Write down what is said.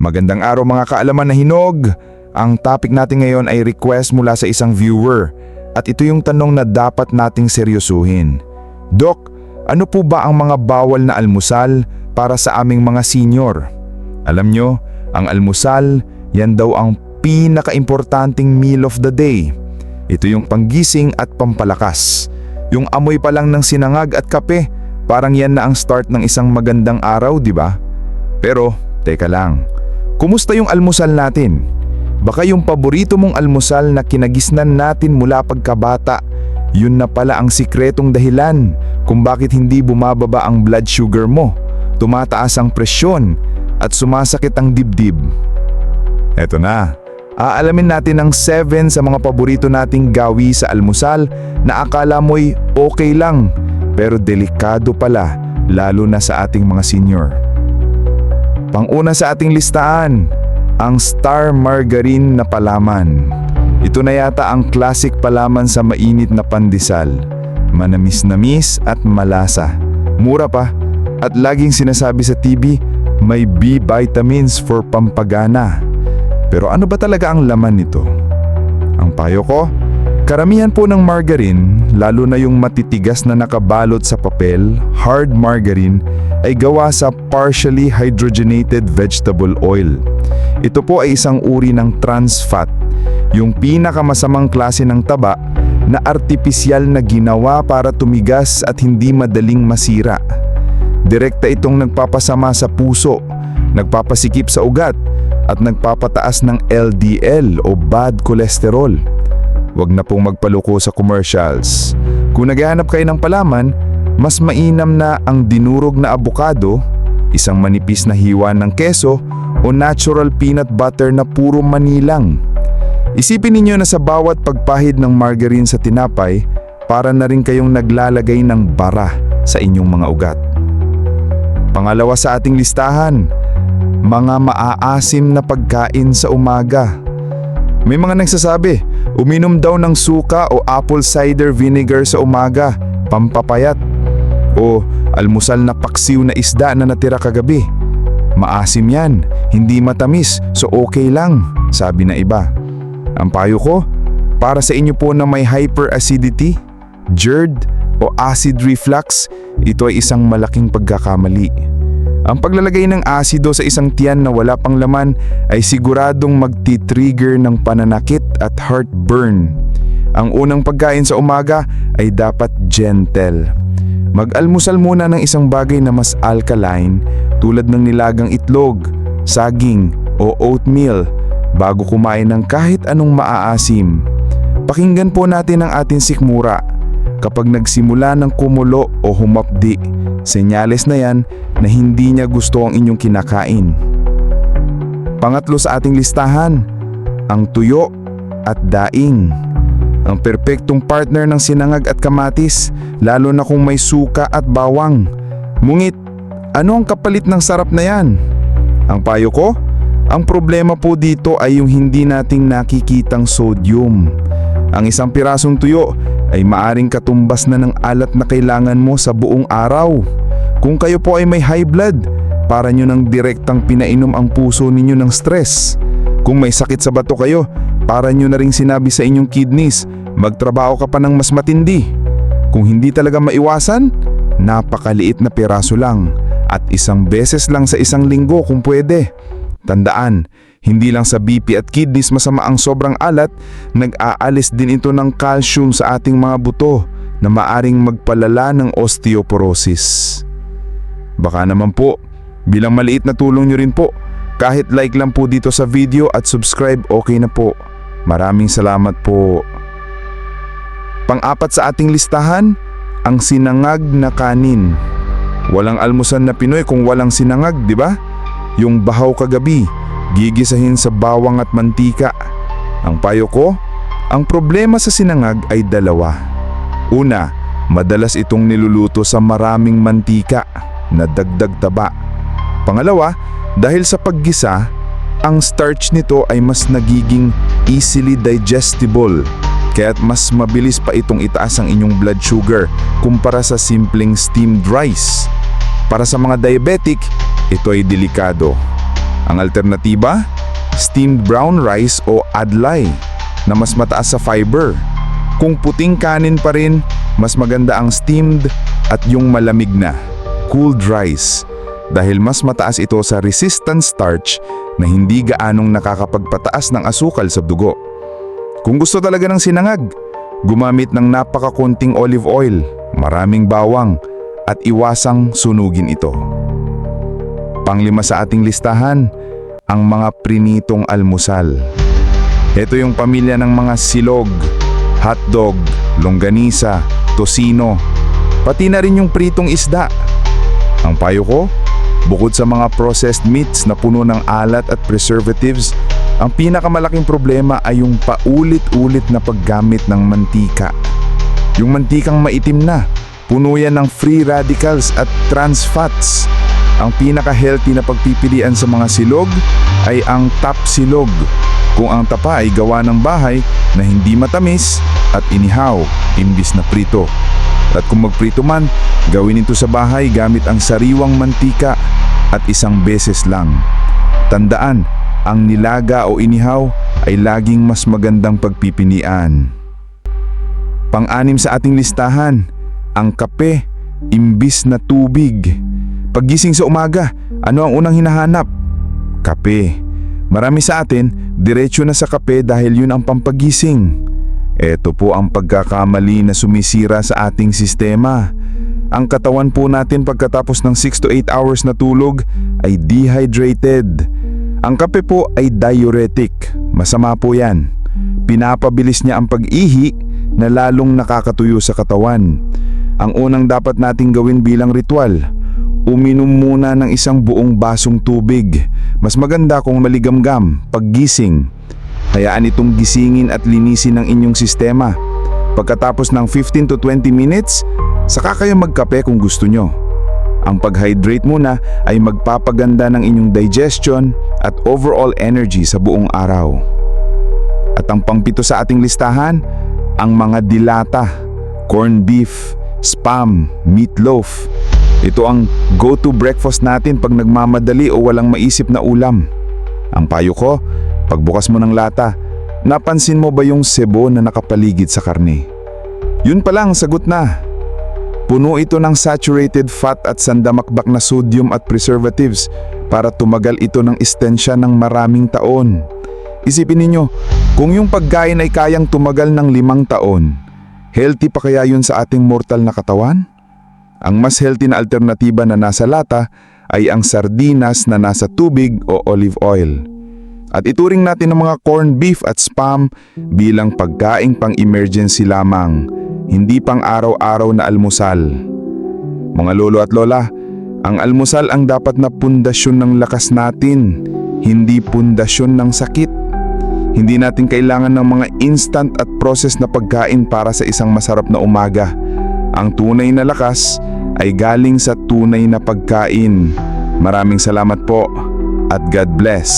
Magandang araw mga kaalaman na hinog. Ang topic natin ngayon ay request mula sa isang viewer. At ito yung tanong na dapat nating seryosuhin. Dok, ano po ba ang mga bawal na almusal para sa aming mga senior? Alam nyo, ang almusal, yan daw ang pinaka-importanting meal of the day. Ito yung panggising at pampalakas. Yung amoy pa lang ng sinangag at kape, parang yan na ang start ng isang magandang araw, di ba? Pero, teka lang. Kumusta yung almusal natin? Baka yung paborito mong almusal na kinagisnan natin mula pagkabata, yun na pala ang sikretong dahilan kung bakit hindi bumababa ang blood sugar mo, tumataas ang presyon, at sumasakit ang dibdib. Eto na, aalamin natin ang 7 sa mga paborito nating gawi sa almusal na akala mo'y okay lang pero delikado pala lalo na sa ating mga senior. Panguna sa ating listahan, ang Star Margarine na palaman. Ito na yata ang classic palaman sa mainit na pandesal. Manamis-namis at malasa. Mura pa at laging sinasabi sa TV, may B vitamins for pampagana. Pero ano ba talaga ang laman nito? Ang payo ko, karamihan po ng margarine, lalo na yung matitigas na nakabalot sa papel, hard margarine, ay gawa sa partially hydrogenated vegetable oil. Ito po ay isang uri ng trans fat, yung pinakamasamang klase ng taba na artipisyal na ginawa para tumigas at hindi madaling masira. Direkta itong nagpapasama sa puso, nagpapasikip sa ugat, at nagpapataas ng LDL o bad cholesterol. Huwag na pong magpaluko sa commercials. Kung naghahanap kayo ng palaman, mas mainam na ang dinurog na abukado, isang manipis na hiwa ng keso o natural peanut butter na puro manilang. Isipin ninyo na sa bawat pagpahid ng margarine sa tinapay, para na rin kayong naglalagay ng bara sa inyong mga ugat. Pangalawa sa ating listahan, mga maaasim na pagkain sa umaga. May mga nagsasabi, uminom daw ng suka o apple cider vinegar sa umaga, pampapayat. O almusal na paksiw na isda na natira kagabi. Maasim yan, hindi matamis, so okay lang, sabi na iba. Ang payo ko, para sa inyo po na may hyperacidity, GERD o acid reflux, ito ay isang malaking pagkakamali. Ang paglalagay ng asido sa isang tiyan na wala pang laman ay siguradong magti-trigger ng pananakit at heartburn. Ang unang pagkain sa umaga ay dapat gentle. Mag-almusal muna ng isang bagay na mas alkaline tulad ng nilagang itlog, saging o oatmeal bago kumain ng kahit anong maaasim. Pakinggan po natin ang ating sikmura. Kapag nagsimula ng kumulo o humapdi, senyales na yan na hindi niya gusto ang inyong kinakain. Pangatlo sa ating listahan, ang tuyo at daing. Ang perpektong partner ng sinangag at kamatis, lalo na kung may suka at bawang. Mungit, ano ang kapalit ng sarap na yan? Ang payo ko, ang problema po dito ay yung hindi nating nakikitang sodium. Ang isang pirasong tuyo ay maaring katumbas na ng alat na kailangan mo sa buong araw. Kung kayo po ay may high blood, para nyo nang direktang pinainom ang puso ninyo ng stress. Kung may sakit sa bato kayo, para nyo na ring sinabi sa inyong kidneys, magtrabaho ka pa ng mas matindi. Kung hindi talaga maiwasan, napakaliit na piraso lang at isang beses lang sa isang linggo kung pwede. Tandaan, hindi lang sa BP at kidneys masama ang sobrang alat, nag-aalis din ito ng calcium sa ating mga buto na maaring magpalala ng osteoporosis. Baka naman po, bilang maliit na tulong nyo rin po, kahit like lang po dito sa video at subscribe okay na po. Maraming salamat po. Pang-apat sa ating listahan, ang sinangag na kanin. Walang almusan na Pinoy kung walang sinangag, di ba? Yung bahaw kagabi, gigisahin sa bawang at mantika. Ang payo ko, ang problema sa sinangag ay dalawa. Una, madalas itong niluluto sa maraming mantika na dagdag taba. Pangalawa, dahil sa paggisa, ang starch nito ay mas nagiging easily digestible kaya't mas mabilis pa itong itaas ang inyong blood sugar kumpara sa simpleng steamed rice. Para sa mga diabetic, ito ay delikado. Ang alternatiba, steamed brown rice o adlay na mas mataas sa fiber. Kung puting kanin pa rin, mas maganda ang steamed at yung malamig na, cooled rice dahil mas mataas ito sa resistant starch na hindi gaanong nakakapagpataas ng asukal sa dugo. Kung gusto talaga ng sinangag, gumamit ng napakakunting olive oil, maraming bawang at iwasang sunugin ito. Panglima sa ating listahan, ang mga prinitong almusal. Ito yung pamilya ng mga silog, hotdog, longganisa, tosino, pati na rin yung pritong isda. Ang payo ko, bukod sa mga processed meats na puno ng alat at preservatives, ang pinakamalaking problema ay yung paulit-ulit na paggamit ng mantika. Yung mantikang maitim na, puno yan ng free radicals at trans fats. Ang pinaka-healthy na pagpipilian sa mga silog ay ang top silog. Kung ang tapa ay gawa ng bahay na hindi matamis at inihaw imbis na prito. At kung magprito man, gawin ito sa bahay gamit ang sariwang mantika at isang beses lang. Tandaan, ang nilaga o inihaw ay laging mas magandang pagpipinian. Pang-anim sa ating listahan, ang kape imbis na tubig. Paggising sa umaga, ano ang unang hinahanap? Kape. Marami sa atin, diretsyo na sa kape dahil yun ang pampagising. Ito po ang pagkakamali na sumisira sa ating sistema. Ang katawan po natin pagkatapos ng 6 to 8 hours na tulog ay dehydrated. Ang kape po ay diuretic. Masama po yan. Pinapabilis niya ang pag-ihi na lalong nakakatuyo sa katawan. Ang unang dapat nating gawin bilang ritual, uminom muna ng isang buong basong tubig. Mas maganda kung maligamgam, paggising. Hayaan itong gisingin at linisin ang inyong sistema. Pagkatapos ng 15 to 20 minutes, saka kayo magkape kung gusto nyo. Ang pag-hydrate muna ay magpapaganda ng inyong digestion at overall energy sa buong araw. At ang pangpito sa ating listahan, ang mga dilata, corned beef, spam, meatloaf. Ito ang go-to breakfast natin pag nagmamadali o walang maisip na ulam. Ang payo ko, pagbukas mo ng lata, napansin mo ba yung sebo na nakapaligid sa karne? Yun pa lang, sagot na. Puno ito ng saturated fat at sandamakbak na sodium at preservatives para tumagal ito ng istensya ng maraming taon. Isipin ninyo, kung yung pagkain ay kayang tumagal ng limang taon, healthy pa kaya yun sa ating mortal na katawan? Ang mas healthy na alternatiba na nasa lata ay ang sardinas na nasa tubig o olive oil. At ituring natin ang mga corned beef at spam bilang pagkaing pang-emergency lamang, hindi pang araw-araw na almusal. Mga lolo at lola, ang almusal ang dapat na pundasyon ng lakas natin, hindi pundasyon ng sakit. Hindi natin kailangan ng mga instant at process na pagkain para sa isang masarap na umaga. Ang tunay na lakas ay galing sa tunay na pagkain. Maraming salamat po at God bless.